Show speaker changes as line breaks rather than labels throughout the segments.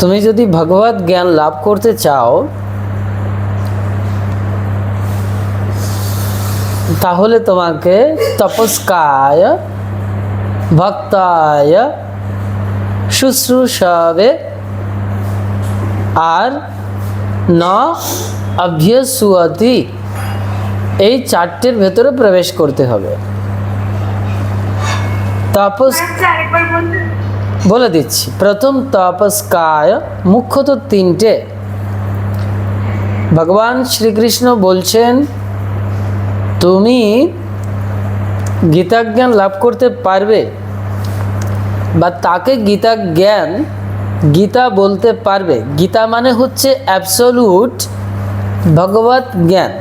তুমি যদি ভগবত জ্ঞান লাভ করতে চাও, তাহলে তোমাকে তপস্কায়, ভক্তায়, শুশ্রূষাবে আর ন অভ্যসুয়তি এই চারটের ভেতরে প্রবেশ করতে হবে। তপস
আচ্ছা
বলে দিচ্ছি। প্রথম তপস্কায় মুখ্যত তিনটে। ভগবান শ্রীকৃষ্ণ বলছেন, তুমি গীতাজ্ঞান লাভ করতে পারবে বা তাকে গীতা জ্ঞান গীতা বলতে পারবে। গীতা মানে হচ্ছে অ্যাবসলুট ভগবত জ্ঞান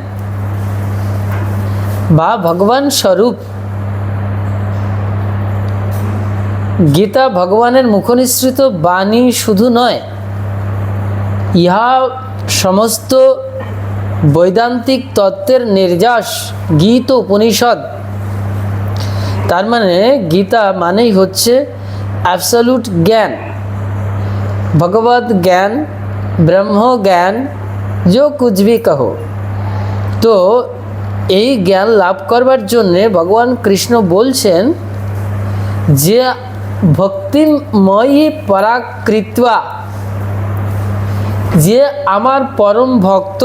বা ভগবান স্বরূপ। গীতা ভগবানের মুখনিসৃত বাণী শুধু নয়, ইহা সমস্ত বৈদান্তিক তত্ত্বের নির্যাস, গীত, উপনিষদ। তার মানে গীতা মানেই হচ্ছে অ্যাবসলুট জ্ঞান। ভগবত জ্ঞান, ব্রহ্ম জ্ঞান, যো কুজবি কহ। তো এই জ্ঞান লাভ করবার জন্যে ভগবান কৃষ্ণ বলছেন যে ভক্তিময়ী পরাকৃত্বা যে আমার পরম ভক্ত,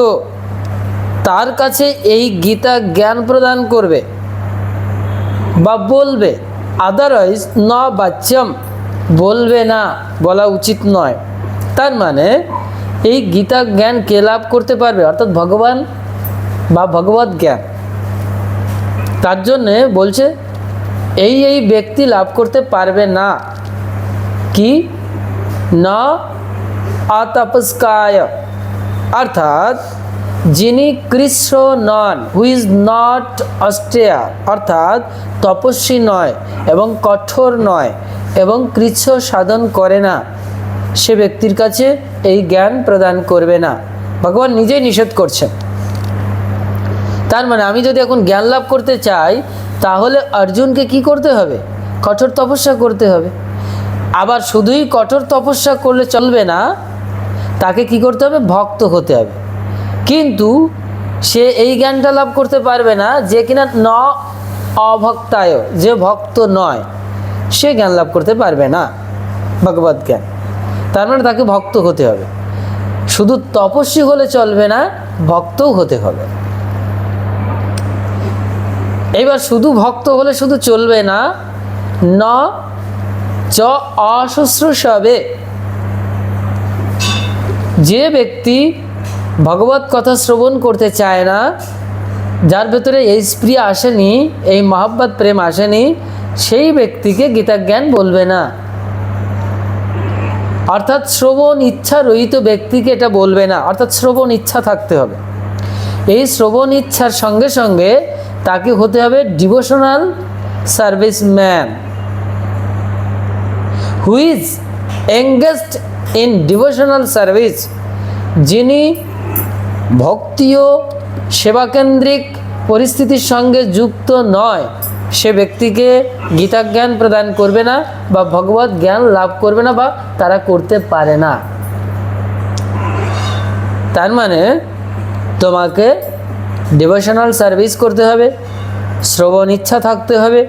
তার কাছে এই গীতা জ্ঞান প্রদান করবে বা বলবে আদারওয়াইজ ন বাচ্যম, বলবে না বলা উচিত নয়। তার মানে এই গীতা জ্ঞান কে লাভ করতে পারবে? অর্থাৎ ভগবান বা ভগবত জ্ঞান। তার জন্যে বলছে এই এই ব্যক্তি লাভ করতে পারবে না। কি? না, আতপস্কায়। অর্থাৎ, যিনি কৃষ্ণ নন হু ইজ নট অস্ট্রেয়া অর্থাৎ তপস্বী নয় এবং কঠোর নয় এবং কৃচ্ছ সাধন করে না, সে ব্যক্তির কাছে এই জ্ঞান প্রদান করবে না। ভগবান নিজেই নিষেধ করছেন। তার মানে আমি যদি এখন জ্ঞান লাভ করতে চাই তাহলে অর্জুনকে কি করতে হবে? কঠোর তপস্যা করতে হবে। আবার শুধুই কঠোর তপস্যা করলে চলবে না, তাকে কি করতে হবে? ভক্ত হতে হবে। কিন্তু সে এই জ্ঞানটা লাভ করতে পারবে না, যে কিনা ন অভক্তায়, যে ভক্ত নয়, সে জ্ঞান লাভ করতে পারবে না, ভগবত জ্ঞান। তার মানে তাকে ভক্ত হতে হবে। শুধু তপস্বী হলে চলবে না, ভক্তও হতে হবে। এবার শুধু ভক্ত হলে শুধু চলবে না, ন, চ অশুশ্রূষবে যে ব্যক্তি ভগবত কথা শ্রবণ করতে চায় না, যার ভেতরে এই স্প্রিয় আসেনি, এই মহাব্বত, প্রেম আসেনি, সেই ব্যক্তিকে গীতা জ্ঞান বলবে না। অর্থাৎ শ্রবণ ইচ্ছা রহিত ব্যক্তিকে এটা বলবে না, অর্থাৎ শ্রবণ ইচ্ছা থাকতে হবে। এই শ্রবণ ইচ্ছার সঙ্গে সঙ্গে তাকে হতে হবে devotional service man who is engaged in devotional service যিনি ভক্তিও সেবাকেন্দ্রিক পরিস্থিতির সঙ্গে যুক্ত নয়, সে ব্যক্তিকে গীতা জ্ঞান প্রদান করবে না বা ভগবত জ্ঞান লাভ করবে না বা তারা করতে পারে না। তার মানে তোমাকে ডিভোশনাল সার্ভিস করতে হবে, শ্রবণ ইচ্ছা থাকতে হবে,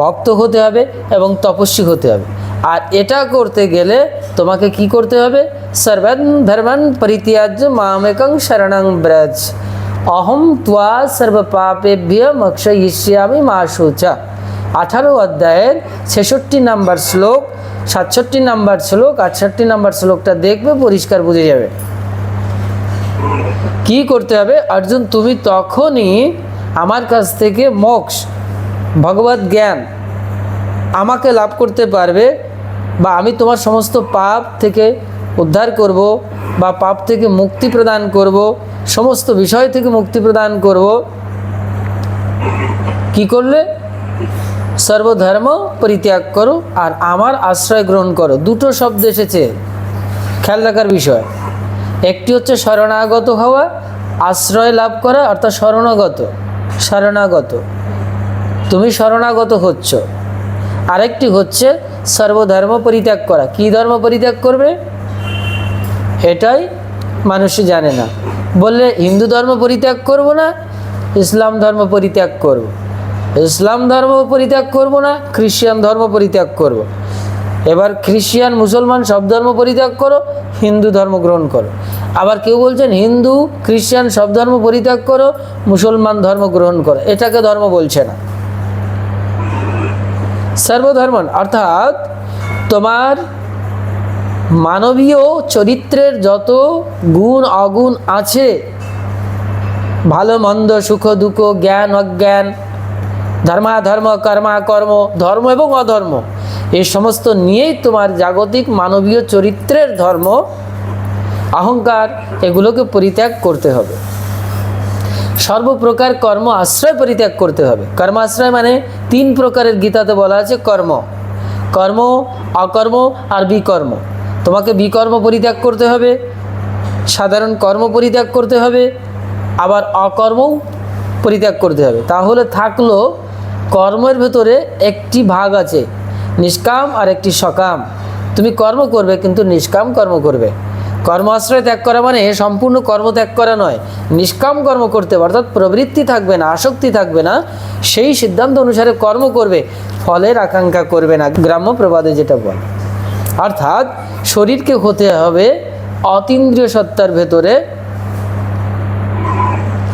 ভক্ত হতে হবে এবং তপস্বী হতে হবে। আর এটা করতে গেলে তোমাকে কি করতে হবে? সর্বন ধর্মন পরিত্যাজ্য মামেকং শরণং ব্রজ। অহম ত্বা সর্বপাপেভ্য মক্ষয়িষ্যামি মা শুচা আঠারো অধ্যায়ের ছেষট্টি নাম্বার শ্লোক, সাতষট্টি নাম্বার শ্লোক, আটষট্টি নাম্বার শ্লোকটা দেখবে, পরিষ্কার বুঝে যাবে। কি করতে হবে? অর্জুন, তুমি তখনই আমার কাছ থেকে মোক্ষ, ভগবত জ্ঞান আমাকে লাভ করতে পারবে বা আমি তোমার সমস্ত পাপ থেকে উদ্ধার করব বা পাপ থেকে মুক্তি প্রদান করব, সমস্ত বিষয় থেকে মুক্তি প্রদান করব। কি করলে? সর্বধর্ম পরিত্যাগ করো আর আমার আশ্রয় গ্রহণ করো। দুটো শব্দ এসেছে। খেয়াল রাখার বিষয়। একটি হচ্ছে শরণাগত হওয়া, আশ্রয় লাভ করা, অর্থাৎ শরণাগত শরণাগত। তুমি শরণাগত হচ্ছ। আরেকটি হচ্ছে সর্বধর্ম পরিত্যাগ করা। কি ধর্ম পরিত্যাগ করবে? এটাই মানুষ জানে না। বললে হিন্দু ধর্ম পরিত্যাগ করব না, ইসলাম ধর্ম পরিত্যাগ করব। ইসলাম ধর্ম পরিত্যাগ করব না, খ্রিস্টান ধর্ম পরিত্যাগ করব। এবার খ্রিস্টান, মুসলমান সব ধর্ম পরিত্যাগ করো, হিন্দু ধর্ম গ্রহণ করো। আবার কেউ বলছেন, হিন্দু, খ্রিস্টান সব ধর্ম পরিত্যাগ করো, মুসলমান ধর্ম গ্রহণ করো। এটাকে ধর্ম বলছে না। সর্বধর্ম অর্থাৎ তোমার মানবীয় চরিত্রের যত গুণ, অগুণ আছে, ভালো, মন্দ, সুখ, দুঃখ, জ্ঞান, অজ্ঞান, ধর্মাধর্ম, কর্মা, কর্ম, ধর্ম এবং অধর্ম এই সমস্ত নিয়েই তোমার জাগতিক মানবীয় চরিত্রের ধর্ম, অহংকার এগুলোকে পরিত্যাগ করতে হবে। সর্বপ্রকার কর্ম আশ্রয় পরিত্যাগ করতে হবে। কর্ম আশ্রয় মানে তিন প্রকারের গীতাতে বলা আছে কর্ম। কর্ম, অকর্ম আর বিকর্ম। তোমাকে বিকর্ম পরিত্যাগ করতে হবে, সাধারণ কর্ম পরিত্যাগ করতে হবে, আবার অকর্মও পরিত্যাগ করতে হবে। তাহলে থাকল কর্মের ভেতরে একটি ভাগ আছে নিষ্কাম আর একটি সকাম। তুমি কর্ম করবে, কিন্তু নিষ্কাম কর্ম করবে। কর্ম আশ্রয় ত্যাগ করা মানে সম্পূর্ণ কর্ম ত্যাগ করা নয়। নিষ্কাম কর্ম করতে হবে, অর্থাৎ প্রবৃত্তি থাকবে না, আসক্তি থাকবে না। সেই সিদ্ধান্ত অনুসারে কর্ম করবে, ফলের আকাঙ্ক্ষা করবে না, গ্রাম্য প্রবাদে যেটা বলে। অর্থাৎ শরীরকে হতে হবে অতীন্দ্রিয় সত্তার ভেতরে।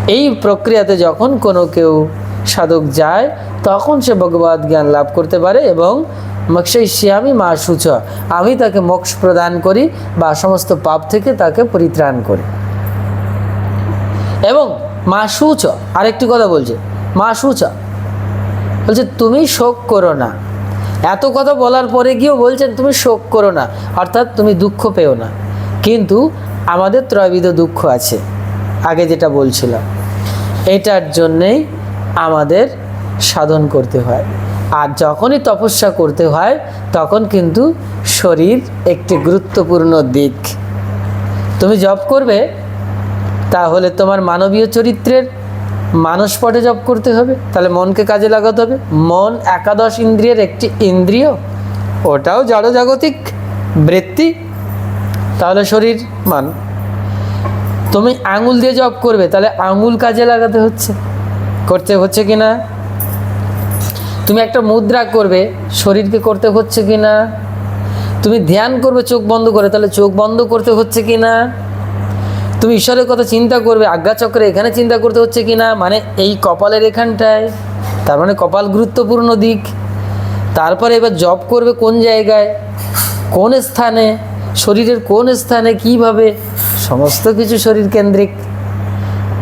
এই প্রক্রিয়াতে যখন কোনো কেউ সাধক যায় তখন সে ভগবত জ্ঞান লাভ করতে পারে এবং মক্ষিষ্যামি মা সূচ, আমি তাকে মোক্ষ প্রদান করি বা সমস্ত পাপ থেকে তাকে পরিত্রাণ করি। এবং মা সূচ, আরেকটি কথা বলছে, মা সূচ, বলছে, তুমি শোক করো না। এত কথা বলার পরে গিয়েও বলছেন, তুমি শোক করো না, অর্থাৎ তুমি দুঃখ পেও না। কিন্তু আমাদের ত্রয়বিধ দুঃখ আছে, আগে যেটা বলছিলাম। এটার জন্যেই আমাদের সাধন করতে হয়। আর যখনই তপস্যা করতে হয়, তখন কিন্তু শরীর একটি গুরুত্বপূর্ণ দিক। তুমি জব করবে, তাহলে তোমার মানবীয় চরিত্রের মানসপটে জব করতে হবে। তাহলে মনকে কাজে লাগাতে হবে। মন একাদশ ইন্দ্রিয়ের একটি ইন্দ্রিয়, ওটাও জাগতিক বৃত্তি। তাহলে শরীর মান। তুমি আঙুল দিয়ে জব করবে, তাহলে আঙুল কাজে লাগাতে হচ্ছে। করতে হচ্ছে কি না তুমি একটা মুদ্রা করবে, শরীরকে করতে হচ্ছে কি না তুমি ধ্যান করবে, চোখ বন্ধ করে, তাহলে চোখ বন্ধ করতে হচ্ছে কি না তুমি ঈশ্বরের কথা চিন্তা করবে আজ্ঞাচক্রে এখানে চিন্তা করতে হচ্ছে কি না মানে এই কপালের এখানটায়, তার মানে কপাল গুরুত্বপূর্ণ দিক। তারপরে এবার জব করবে কোন জায়গায়? কোন স্থানে? শরীরের কোন স্থানে? কীভাবে? সমস্ত কিছু শরীর কেন্দ্রিক।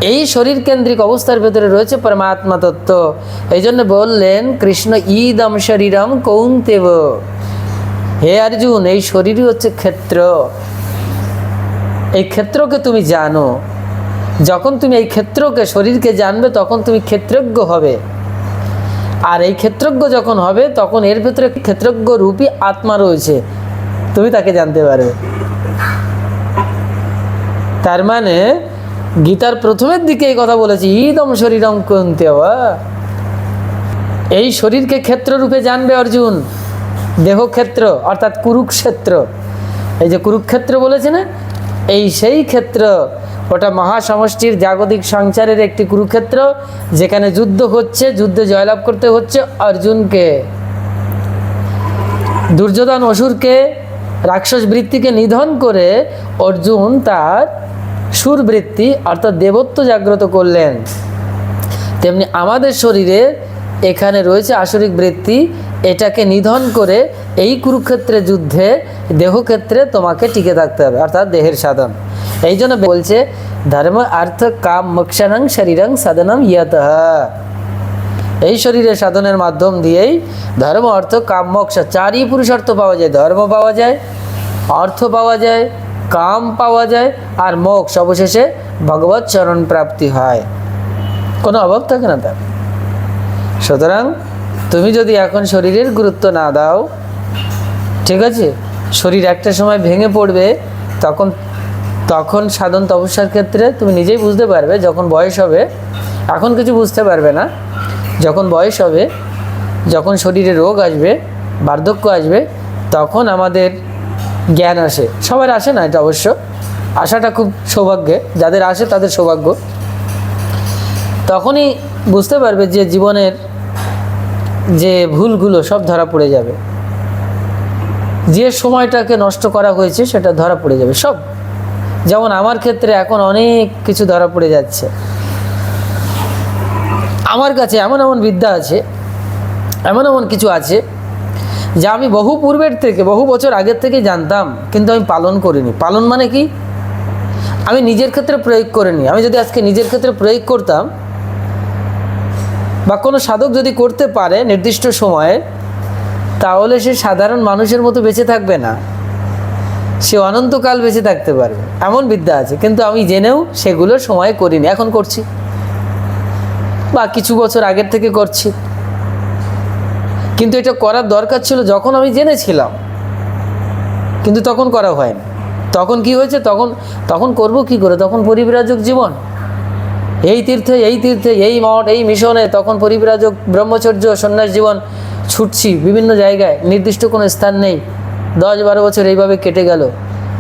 এই শরীর কেন্দ্রিক অবস্থার ভেতরে রয়েছে পরমাত্মা তত্ত্ব। এই জন্য বললেন, কৃষ্ণ ঈদম শরীরম কৌন্তেব। হে অর্জুন, এই শরীরই হচ্ছে ক্ষেত্র। এই ক্ষেত্রকে তুমি জানো। যখন তুমি এই ক্ষেত্রকে, শরীরকে জানবে, তখন তুমি ক্ষেত্রজ্ঞ হবে। আর এই ক্ষেত্রজ্ঞ যখন হবে, তখন এর ভেতরে ক্ষেত্রজ্ঞ রূপী আত্মা রয়েছে। তুমি তাকে জানতে পারবে তার মানে গীতার প্রথমের দিকে এই কথা বলেছি, ইদম শরীরম কুন্তে এই শরীরকে ক্ষেত্র রূপে জানবে অর্জুন, দেহক্ষেত্র, অর্থাৎ কুরুক্ষেত্র। এই যে কুরুক্ষেত্র বলেছে না, এই সেই ক্ষেত্র, ওটা মহাসমষ্টির জাগতিক সংসারের একটি কুরুক্ষেত্র, যেখানে যুদ্ধ হচ্ছে, যুদ্ধে জয়লাভ করতে হচ্ছে অর্জুনকে। দুর্যোধন অসুরকে, রাক্ষস বৃত্তিকে নিধন করে অর্জুন তার সুরবৃত্তি অর্থাৎ দেবত্ব জাগ্রত করলেন। তেমনি আমাদের শরীরে এখানে রয়েছে আসরিক বৃত্তি, এটাকে নিধন করে এই কুরুক্ষেত্রে যুদ্ধে দেহক্ষেত্রে তোমাকে টিকে থাকতে হবে, অর্থাৎ দেহের সাধন। এই জন্য বলছে, ধর্ম অর্থ কাম মোক্ষানং শরীরং সাধনম ইয়ত। এই শরীরের সাধনের মাধ্যম দিয়েই ধর্ম অর্থ কাম মোক্ষ। চারই পুরুষার্থ পাওয়া যায়, ধর্ম পাওয়া যায়, অর্থ পাওয়া যায় কাম পাওয়া যায় আর মোক্ষ অবশেষে ভগবত চরণ প্রাপ্তি হয়। কোনো অভাব থাকে না তার। সুতরাং তুমি যদি এখন শরীরের গুরুত্ব না দাও, ঠিক আছে? শরীর একটা সময় ভেঙে পড়বে, তখন তখন সাধন তপস্যার ক্ষেত্রে তুমি নিজেই বুঝতে পারবে যখন বয়স হবে, এখন কিছু বুঝতে পারবে না। যখন বয়স হবে, যখন শরীরে রোগ আসবে, বার্ধক্য আসবে, তখন আমাদের জ্ঞান আসে। সবার আসে না এটা অবশ্য। আসাটা খুব সৌভাগ্যে। যাদের আসে তাদের সৌভাগ্য। তখনই বুঝতে পারবে যে জীবনের যে ভুলগুলো সব ধরা পড়ে যাবে। যে সময়টাকে নষ্ট করা হয়েছে সেটা ধরা পড়ে যাবে সব। যেমন আমার ক্ষেত্রে এখন অনেক কিছু ধরা পড়ে যাচ্ছে। আমার কাছে এমন এমন বিদ্যা আছে, এমন এমন কিছু আছে যা আমি বহু পূর্বের থেকে, বহু বছর আগের থেকে জানতাম, কিন্তু আমি পালন করিনি। পালন মানে কি? আমি নিজের ক্ষেত্রে প্রয়োগ করিনি। আমি যদি আজকে নিজের ক্ষেত্রে প্রয়োগ করতাম, বা কোনো সাধক যদি করতে পারে নির্দিষ্ট সময়ে, তাহলে সে সাধারণ মানুষের মতো বেঁচে থাকবে না। সে অনন্তকাল বেঁচে থাকতে পারবে। এমন বিদ্যা আছে, কিন্তু আমি জেনেও সেগুলো সময় করিনি। এখন করছি। বা কিছু বছর আগের থেকে করছি। কিন্তু এটা করার দরকার ছিল যখন আমি জেনেছিলাম। কিন্তু তখন করা হয়নি। তখন কি হয়েছে? তখন তখন করব কি করে? তখন পরিব্রাজক জীবন। এই তীর্থে এই তীর্থে, এই মঠ, এই মিশনে তখন পরিব্রাজক, ব্রহ্মচর্য, সন্ন্যাস জীবন ছুটছি বিভিন্ন জায়গায়। নির্দিষ্ট কোনো স্থান নেই। দশ বারো বছর এইভাবে কেটে গেল।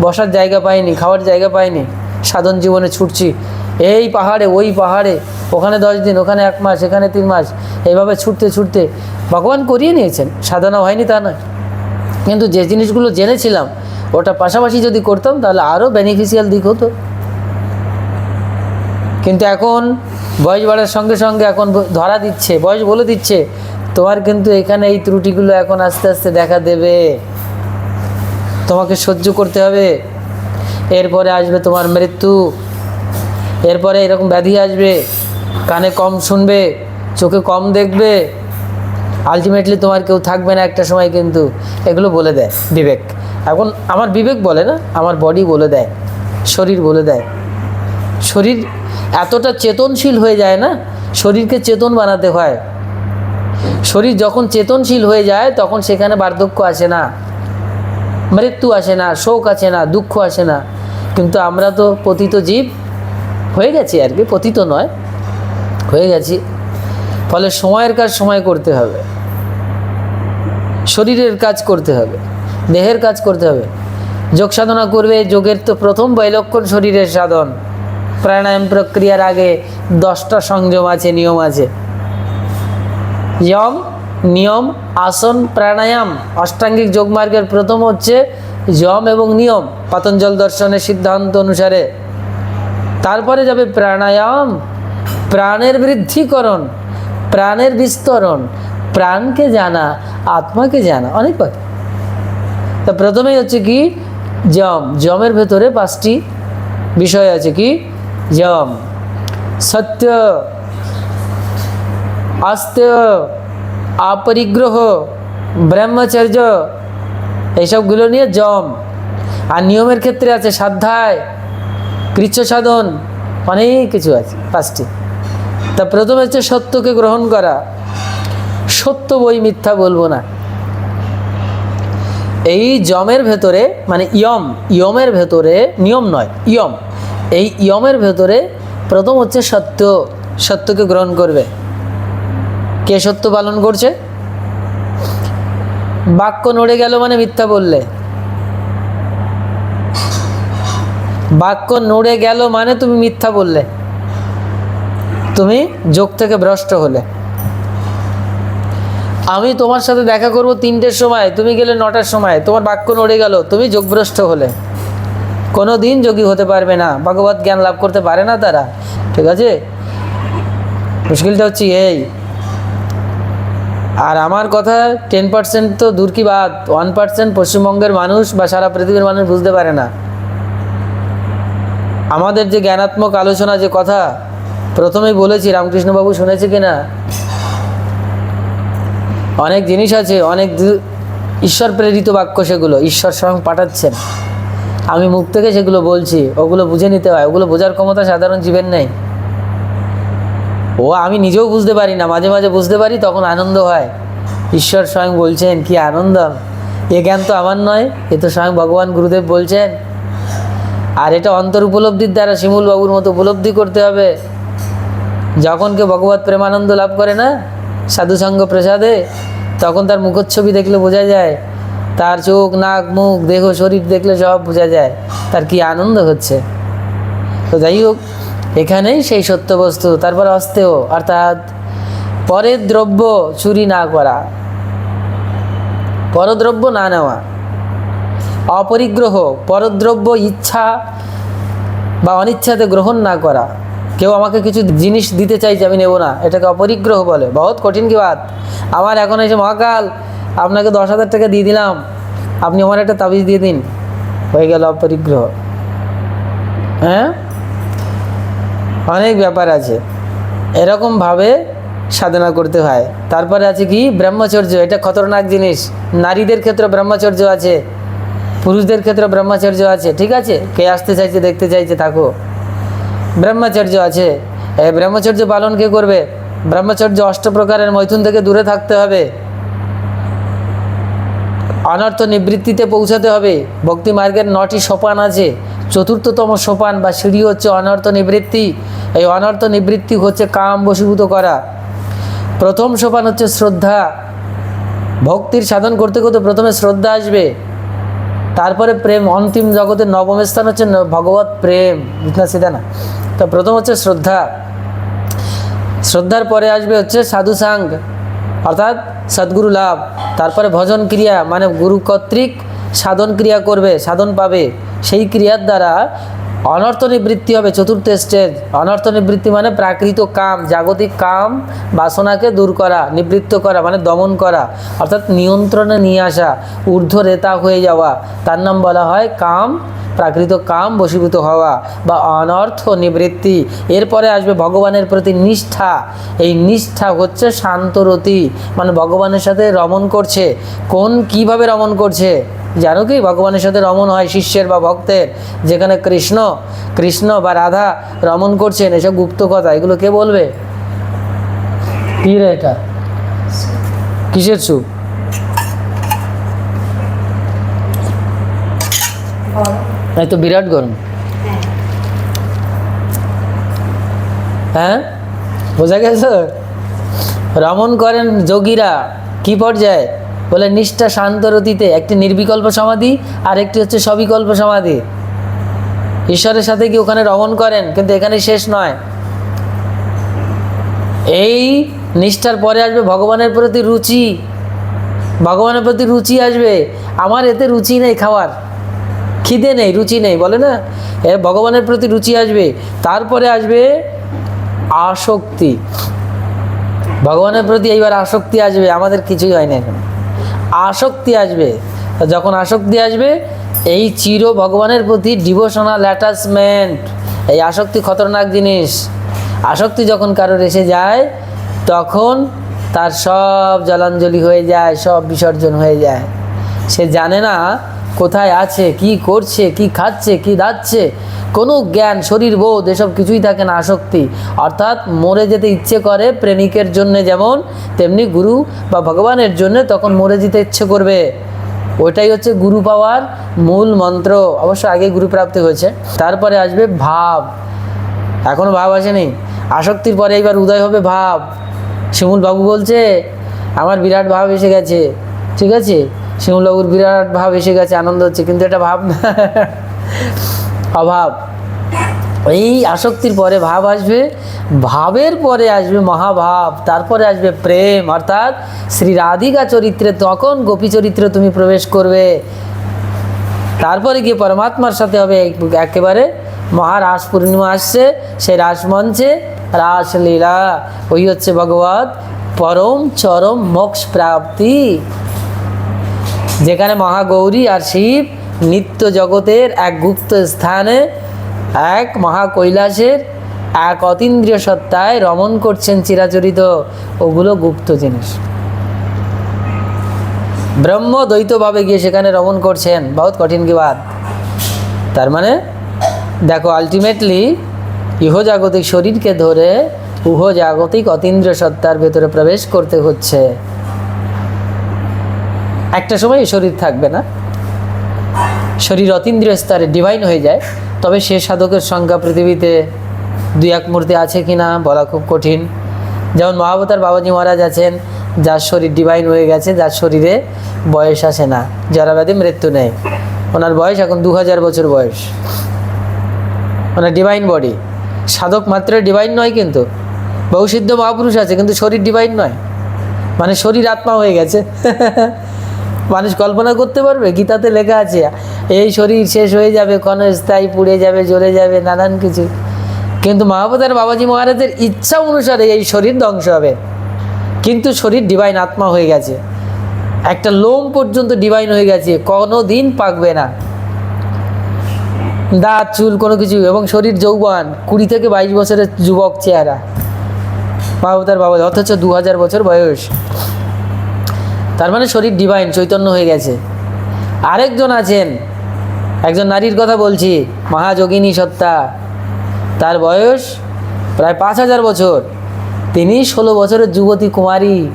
বসার জায়গা পাইনি, খাওয়ার জায়গা পাইনি। সাধন জীবনে ছুটছি। এই পাহাড়ে, ওই পাহাড়ে, ওখানে দশ দিন, ওখানে এক মাস, এখানে তিন মাস। এইভাবে ছুটতে ছুটতে ভগবান করিয়ে নিয়েছেন। সাধনা হয়নি তা নয়। কিন্তু যে জিনিসগুলো জেনেছিলাম, ওটা পাশাপাশি যদি করতাম, তাহলে আরও বেনিফিশিয়াল দিক হতো। কিন্তু এখন বয়স বাড়ার সঙ্গে সঙ্গে এখন ধরা দিচ্ছে, বয়স বলে দিচ্ছে, তোমার কিন্তু এখানে এই ত্রুটিগুলো এখন আস্তে আস্তে দেখা দেবে। তোমাকে সহ্য করতে হবে। এরপরে আসবে তোমার মৃত্যু। এরপরে এরকম ব্যাধি আসবে। কানে কম শুনবে, চোখে কম দেখবে। আলটিমেটলি তোমার কেউ থাকবে না একটা সময় কিন্তু এগুলো বলে দেয় বিবেক। এখন আমার বিবেক বলে না, আমার বডি বলে দেয়, শরীর বলে দেয়। শরীর এতটা চেতনশীল হয়ে যায় না, শরীরকে চেতন বানাতে হয়। শরীর যখন চেতনশীল হয়ে যায়, তখন সেখানে বার্ধক্য আসে না, মৃত্যু আসে না, শোক আসে না, দুঃখ আসে না। কিন্তু আমরা তো পতিত জীব, হয়ে গেছি আর কি, পতিত নয়, হয়ে গেছি। ফলে সময়ের কাজ সময় করতে হবে। শরীরের কাজ করতে হবে, দেহের কাজ করতে হবে। যোগ সাধনা করবে, যোগের তো প্রথম বৈলক্ষণ শরীরের সাধন। প্রাণায়াম প্রক্রিয়ার আগে দশটা সংযম আছে, নিয়ম আছে। যম, নিয়ম, আসন, প্রাণায়াম, অষ্টাঙ্গিক যোগমার্গের প্রথম হচ্ছে যম এবং নিয়ম, পতঞ্জল দর্শনের সিদ্ধান্ত অনুসারে। তারপরে যাবে প্রাণায়াম, প্রাণের বৃদ্ধিকরণ, প্রাণের বিস্তরণ প্রাণকে জানা, আত্মাকে জানা, অনেক বাকি তা প্রথমেই হচ্ছে কি, যম। যমের ভেতরে পাঁচটি বিষয় আছে কি, যম, সত্য, আস্ত অপরিগ্রহ ব্রহ্মচর্য, এইসবগুলো নিয়ে জম আর নিয়মের ক্ষেত্রে আছে সাধ্যায় কৃচ্ছ সাধন অনেক কিছু আছে, পাঁচটি। তা প্রথমে হচ্ছে সত্যকে গ্রহণ করা। সত্য বই মিথ্যা বলব না। এই যমের ভেতরে মানে ইয়ম, ইয়মের ভেতরে নিয়ম নয়, ইয়ম। এই ইয়মের ভেতরে প্রথম হচ্ছে সত্য, সত্যকে গ্রহণ করবে। কে সত্য পালন করছে? বাক্য নড়ে গেল মানে মিথ্যা বললে। বাক্য নড়ে গেল মানে তুমি মিথ্যা বললে। তুমি যোগ থেকে ভ্রষ্ট হলে। আমি তোমার সাথে দেখা করব তিনটের সময়, তুমি গেলে নটার সময়, তোমার বাক্য নড়ে গেল, তুমি যোগভ্রষ্ট হলে। কোনো দিন যোগী হতে পারবে না, ভগবত জ্ঞান লাভ করতে পারে না তারা। ঠিক আছে? মুশকিলটা হচ্ছে এই। আর আমার কথা টেন পার্সেন্ট তো দূর কি বাদ ওয়ান পার্সেন্ট পশ্চিমবঙ্গের মানুষ বা সারা পৃথিবীর মানুষ বুঝতে পারে না। আমাদের যে জ্ঞানাত্মক আলোচনা, যে কথা, প্রথমেই বলেছি, রামকৃষ্ণবাবু শুনেছে কি না অনেক জিনিস আছে, অনেক ঈশ্বর প্রেরিত বাক্য সেগুলো, ঈশ্বর স্বয়ং পাঠাচ্ছেন। আমি মুখ থেকে সেগুলো বলছি, ওগুলো বুঝে নিতে হয়, ওগুলো বোঝার ক্ষমতা সাধারণ জীবের নেই। ও, আমি নিজেও বুঝতে পারি না, মাঝে মাঝে বুঝতে পারি, তখন আনন্দ হয়। ঈশ্বর স্বয়ং বলছেন, কি আনন্দ এ জ্ঞান তো আমার নয়, এ তো স্বয়ং ভগবান গুরুদেব বলছেন। আর এটা অন্তর উপলব্ধির দ্বারা শিমুল বাবুর মতো উপলব্ধি করতে হবে। যখন কেউ ভগবত প্রেমানন্দ লাভ করে না, সাধুসঙ্গ প্রসাদে তখন তার মুখচ্ছবি দেখলে বোঝা যায়, তার চোখ, নাক, মুখ, দেহ, শরীর দেখলে সব বোঝা যায়, তার কি আনন্দ হচ্ছে। তো যাই হোক, এখানেই সেই সত্য বস্তু তারপর অস্তেও অর্থাৎ পরের দ্রব্য চুরি না করা, পরদ্রব্য না নেওয়া, অপরিগ্রহ, পরদ্রব্য ইচ্ছা বা অনিচ্ছাতে গ্রহণ না করা। কেউ আমাকে কিছু জিনিস দিতে চাইছে, আমি নেব না। এটাকে অপরিগ্রহ বলে। বহুত কঠিন কি বাত? আমার এখন এসে মহাকাল, আপনাকে দশ হাজার টাকা দিয়ে দিলাম। আপনি আমার একটা তাবিজ দিয়ে দিন। হয়ে গেল অপরিগ্রহ। হ্যাঁ? অনেক ব্যাপার আছে। এরকমভাবে সাধনা করতে হয়। তারপরে আছে কি? ব্রহ্মচর্য, এটা খতরনাক জিনিস। নারীদের ক্ষেত্রে ব্রহ্মচর্য আছে। পুরুষদের ক্ষেত্রে ব্রহ্মচর্য আছে। ঠিক আছে? কে আসতে চাইছে, দেখতে চাইছে, থাকো। ব্রহ্মচর্য আছে। এই ব্রহ্মচর্য পালন কে করবে? ব্রহ্মচর্য অষ্ট প্রকারের মৈথুন থেকে দূরে থাকতে হবে। অনর্থ নিবৃত্তিতে পৌঁছাতে হবে। ভক্তি মার্গের নটি সোপান আছে। চতুর্থতম সোপান বা সিঁড়ি হচ্ছে অনর্থ নিবৃত্তি। এই অনর্থ নিবৃত্তি হচ্ছে কাম বশীভূত করা। প্রথম সোপান হচ্ছে শ্রদ্ধা। ভক্তির সাধন করতে করতে প্রথমে শ্রদ্ধা আসবে। তারপরে প্রেম, অন্তিম জগতের নবম স্থান হচ্ছে ভগবত প্রেম বুঝলা সেটা না? তো প্রথম হচ্ছে শ্রদ্ধা। শ্রদ্ধার পরে আসবে হচ্ছে সাধু সাং, অর্থাৎ সদ্গুরু লাভ। তারপরে ভজন ক্রিয়া মানে গুরু কর্তৃক সাধন ক্রিয়া করবে, সাধন পাবে। সেই ক্রিয়ার দ্বারা অনর্থ নিবৃত্তি হবে চতুর্থ স্টেজ অনর্থ নিবৃত্তি মানে প্রাকৃত কাম, জাগতিক কাম, বাসনাকে দূর করা, নিবৃত্ত করা মানে দমন করা, অর্থাৎ নিয়ন্ত্রণে নিয়ে আসা ঊর্ধ্ব রেতা হয়ে যাওয়া। তার নাম বলা হয় কাম, প্রাকৃত কাম বশীভূত হওয়া বা অনর্থ নিবৃত্তি। এরপরে আসবে ভগবানের প্রতি নিষ্ঠা। এই নিষ্ঠা হচ্ছে শান্তরতি মানে ভগবানের সাথে রমণ করছে। কোন কীভাবে রমণ করছে? জানো কি ভগবানের সাথে রমণ হয় শিষ্যের বা ভক্তের যেখানে কৃষ্ণ কৃষ্ণ বা রাধা রমণ করছেন এসব গুপ্ত কথা এগুলো কে বলবে? কি রে এটা? কিসের সুপ এই তো বিরাট গরম। হ্যাঁ? বোঝা গেছে? রমণ করেন যোগীরা কি পর্যায়ে? বলে, নিষ্ঠা শান্ত শান্তরতিতে একটি নির্বিকল্প সমাধি আর একটি হচ্ছে সবিকল্প সমাধি। ঈশ্বরের সাথে কি ওখানে রমণ করেন? কিন্তু এখানে শেষ নয়। এই নিষ্ঠার পরে আসবে ভগবানের প্রতি রুচি। ভগবানের প্রতি রুচি আসবে। আমার এতে রুচি নেই খাওয়ার। খিদে নেই, রুচি নেই, বলে না? এ ভগবানের প্রতি রুচি আসবে। তারপরে আসবে আসক্তি। ভগবানের প্রতি এইবার আসক্তি আসবে। আমাদের কিছুই হয় না এখন। আসক্তি আসবে। যখন আসক্তি আসবে, এই চির ভগবানের প্রতি ডিভোশনাল অ্যাটাচমেন্ট এই আসক্তি খতরনাক জিনিস। আসক্তি যখন কারোর এসে যায়, তখন তার সব জলাঞ্জলি হয়ে যায়, সব বিসর্জন হয়ে যায়। সে জানে না কোথায় আছে, কি করছে, কি খাচ্ছে, কি দাচ্ছে? কোনো জ্ঞান, শরীর, বোধ, এসব কিছুই থাকে না, আসক্তি। অর্থাৎ মরে যেতে ইচ্ছে করে প্রেমিকের জন্য যেমন, তেমনি গুরু বা ভগবানের জন্য তখন মরে যেতে ইচ্ছে করবে। ওইটাই হচ্ছে গুরু পাওয়ার মূল মন্ত্র। অবশ্য আগে গুরু প্রাপ্তি হয়েছে। তারপরে আসবে ভাব। এখনও ভাব আসেনি। আসক্তির পরে এইবার উদয় হবে ভাব। শিমুল বাবু বলছে, আমার বিরাট ভাব এসে গেছে। ঠিক আছে? শিমুল বাবুর বিরাট ভাব এসে গেছে, আনন্দ হচ্ছে, কিন্তু এটা ভাব না। অভাব। এই আসক্তির পরে ভাব আসবে, ভাবের পরে আসবে মহাভাব, তারপরে আসবে প্রেম, অর্থাৎ শ্রী রাধিকা চরিত্রে তখন গোপী চরিত্রে তুমি প্রবেশ করবে। তারপরে গিয়ে পরমাত্মার সাথে হবে এক- একেবারে মহারাস পূর্ণিমা আসছে সেই রাসমঞ্চে রাসলীলা, ওই হচ্ছে ভগবত, পরম চরম মোক্ষ প্রাপ্তি। যেখানে মহাগৌরী আর শিব নিত্য জগতের এক গুপ্ত স্থানে, এক মহাকৈলাসের এক অতীন্দ্রিয় সত্তায় রমণ করছেন চিরাচরিত ওগুলো গুপ্ত জিনিস। ব্রহ্ম দ্বৈতভাবে গিয়ে সেখানে রমণ করছেন, বহুত কঠিন কি বাদ তার মানে দেখো আলটিমেটলি ইহজাগতিক শরীরকে ধরে উহ জাগতিক অতীন্দ্রিয় সত্তার ভেতরে প্রবেশ করতে হচ্ছে। একটা সময় শরীর থাকবে না। শরীর অতীন্দ্রিয় স্তরে ডিভাইন হয়ে যায়। তবে সে সাধকের সংখ্যা পৃথিবীতে দুই এক মূর্তি আছে কি না বলা খুব কঠিন। যেমন মহাবতার বাবাজি মহারাজ আছেন, যার শরীর ডিভাইন হয়ে গেছে, যার শরীরে বয়স আসে না। জরাব্যাধি মৃত্যু নেই। ওনার বয়স এখন দু হাজার বছর বয়স। ওনার ডিভাইন বডি সাধক মাত্র ডিভাইন নয় কিন্তু। বহুসিদ্ধ মহাপুরুষ আছে, কিন্তু শরীর ডিভাইন নয়। মানে শরীর আত্মা হয়ে গেছে। মানুষ কল্পনা করতে পারবে? গীতাতে লেখা আছে, এই শরীর শেষ হয়ে যাবে ক্ষণস্থায়ী পুড়ে যাবে, জ্বলে যাবে, নানান কিছু। কিন্তু মহাপতার বাবাজি মহারাজের ইচ্ছা অনুসারে এই শরীর ধ্বংস হবে। কিন্তু শরীর ডিভাইন আত্মা হয়ে গেছে। একটা লোম পর্যন্ত ডিভাইন হয়ে গেছে কোনো দিন পাকবে না। দাঁত, চুল, কোনো কিছু, এবং শরীর যৌবন, কুড়ি থেকে বাইশ বছরের যুবক চেহারা। মহাবতার বাবা অথচ দু হাজার বছর বয়স। তার মানে শরীর ডিভাইন চৈতন্য হয়ে গেছে। আরেকজন আছেন, একজন নারীর কথা বলছি, মহাযোগিনী সত্তা। তার বয়স প্রায় পাঁচ হাজার বছর। তিনি ষোলো বছরের যুবতী কুমারী।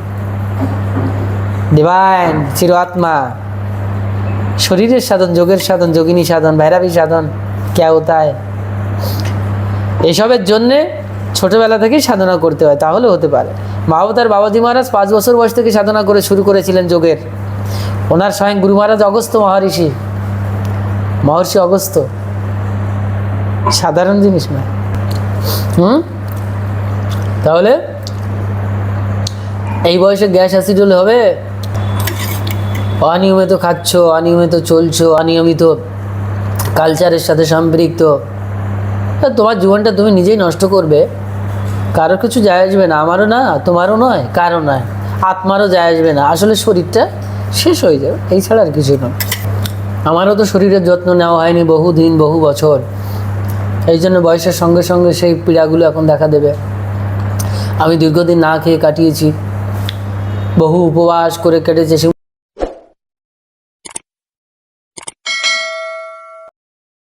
ডিভাইন চির আত্মা। শরীরের সাধন, যোগের সাধন, যোগিনী সাধন, ভৈরাবী সাধন কে হতায় এসবের জন্যে ছোটবেলা থেকেই সাধনা করতে হয়, তাহলে হতে পারে। মহাবতার বাবাজি মহারাজ পাঁচ বছর বয়স থেকে সাধনা করে শুরু করেছিলেন যোগের। ওনার স্বয়ং গুরু মহারাজ অগস্ত মহর্ষি। মহর্ষি অগস্ত। সাধারণ জিনিস নয়। হুম? তাহলে এই বয়সে গ্যাস অ্যাসিড হলে হবে, অনিয়মিত খাচ্ছ, অনিয়মিত চলছো, অনিয়মিত কালচারের সাথে সম্পৃক্ত। তা তোমার জীবনটা তুমি নিজেই নষ্ট করবে। কারোর কিছু যায় আসবে না, আমারও না, তোমারও নয়, কারও নয়, আত্মারও যায় আসবে না। আসলে শরীরটা শেষ হয়ে যাবে, এই ছাড়া আর কিছু নয়। আমারও তো শরীরের যত্ন নেওয়া হয়নি বহু দিন বহু বছর। এই জন্য বয়সের সঙ্গে সঙ্গে সেই পীড়াগুলো এখন দেখা দেবে। আমি দীর্ঘদিন না খেয়ে কাটিয়েছি। বহু উপবাস করে কেটেছে শিব